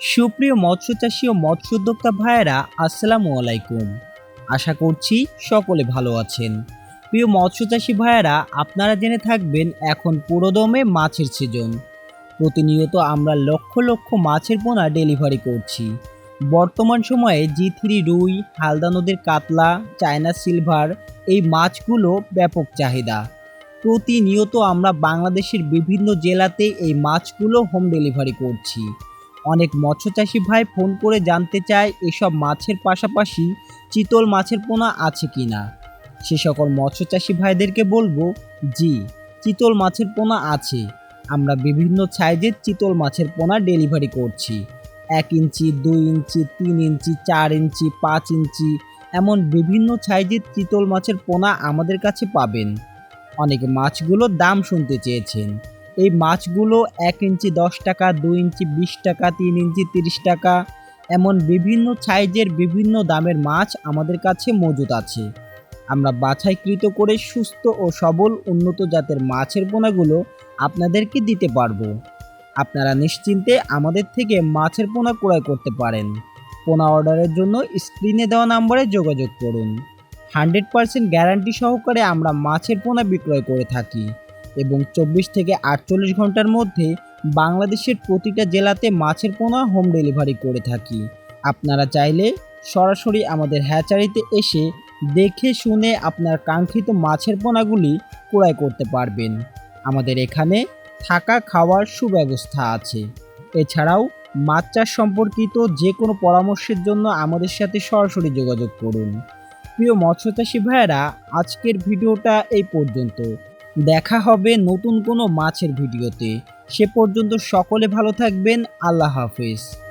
সুপ্রিয় মৎস্য চাষী ও মৎস্য উদ্যোক্তা ভাইয়েরা, আসসালামু আলাইকুম। আশা করছি সকলে ভালো আছেন। প্রিয় মৎস্য চাষী ভাইয়েরা, আপনারা জেনে থাকবেন এখন পুরোদমে মাছের সিজন প্রতিনিয়ত আমরা লক্ষ লক্ষ মাছের পোনা ডেলিভারি করছি। বর্তমান সময়ে জি থ্রি রুই, হালদা নদীর কাতলা, চায়না সিলভার এই মাছগুলো ব্যাপক চাহিদা। প্রতিনিয়ত আমরা বাংলাদেশের বিভিন্ন জেলাতে এই মাছগুলো হোম ডেলিভারি করছি। অনেক মৎস্যচাষী ভাই ফোন করে জানতে চায় এসব মাছের পাশাপাশি চিতল মাছের পোনা আছে কি না। সে সকল মৎস্যচাষী ভাইদেরকে বলব, জি, চিতল মাছের পোনা আছে। আমরা বিভিন্ন সাইজের চিতল মাছের পোনা ডেলিভারি করছি। এক ইঞ্চি, দুই ইঞ্চি, তিন ইঞ্চি, চার ইঞ্চি, পাঁচ ইঞ্চি, এমন বিভিন্ন সাইজের চিতল মাছের পোনা আমাদের কাছে পাবেন। অনেকে মাছগুলোর দাম শুনতে চেয়েছেন। এই মাছগুলো এক ইঞ্চি দশ টাকা, দুই ইঞ্চি বিশ টাকা, তিন ইঞ্চি তিরিশ টাকা, এমন বিভিন্ন সাইজের বিভিন্ন দামের মাছ আমাদের কাছে মজুদ আছে। আমরা বাছাইকৃত করে সুস্থ ও সবল উন্নত জাতের মাছের পোনাগুলো আপনাদেরকে দিতে পারব। আপনারা নিশ্চিন্তে আমাদের থেকে মাছের পোনা ক্রয় করতে পারেন। পোনা অর্ডারের জন্য স্ক্রিনে দেওয়া নম্বরে যোগাযোগ করুন। হান্ড্রেড পার্সেন্ট গ্যারান্টি সহকারে আমরা মাছের পোনা বিক্রয় করে থাকি। এবং চব্বিশ থেকে আটচল্লিশ ঘণ্টার মধ্যে বাংলাদেশের প্রতিটা জেলাতে মাছের পোনা হোম ডেলিভারি করে থাকি। আপনারা চাইলে সরাসরি আমাদের হ্যাচারিতে এসে দেখে শুনে আপনার কাঙ্ক্ষিত মাছের পোনাগুলি ক্রয় করতে পারবেন। আমাদের এখানে থাকা খাওয়ার সুব্যবস্থা আছে। এছাড়াও মাছ চাষ সম্পর্কিত যে কোনো পরামর্শের জন্য আমাদের সাথে সরাসরি যোগাযোগ করুন। প্রিয় মৎস্যচাষী ভাইয়েরা, আজকের ভিডিওটা এই পর্যন্ত। দেখা হবে নতুন কোনো মাছের ভিডিওতে। সে পর্যন্ত সকলে ভালো থাকবেন আল্লাহ হাফেজ।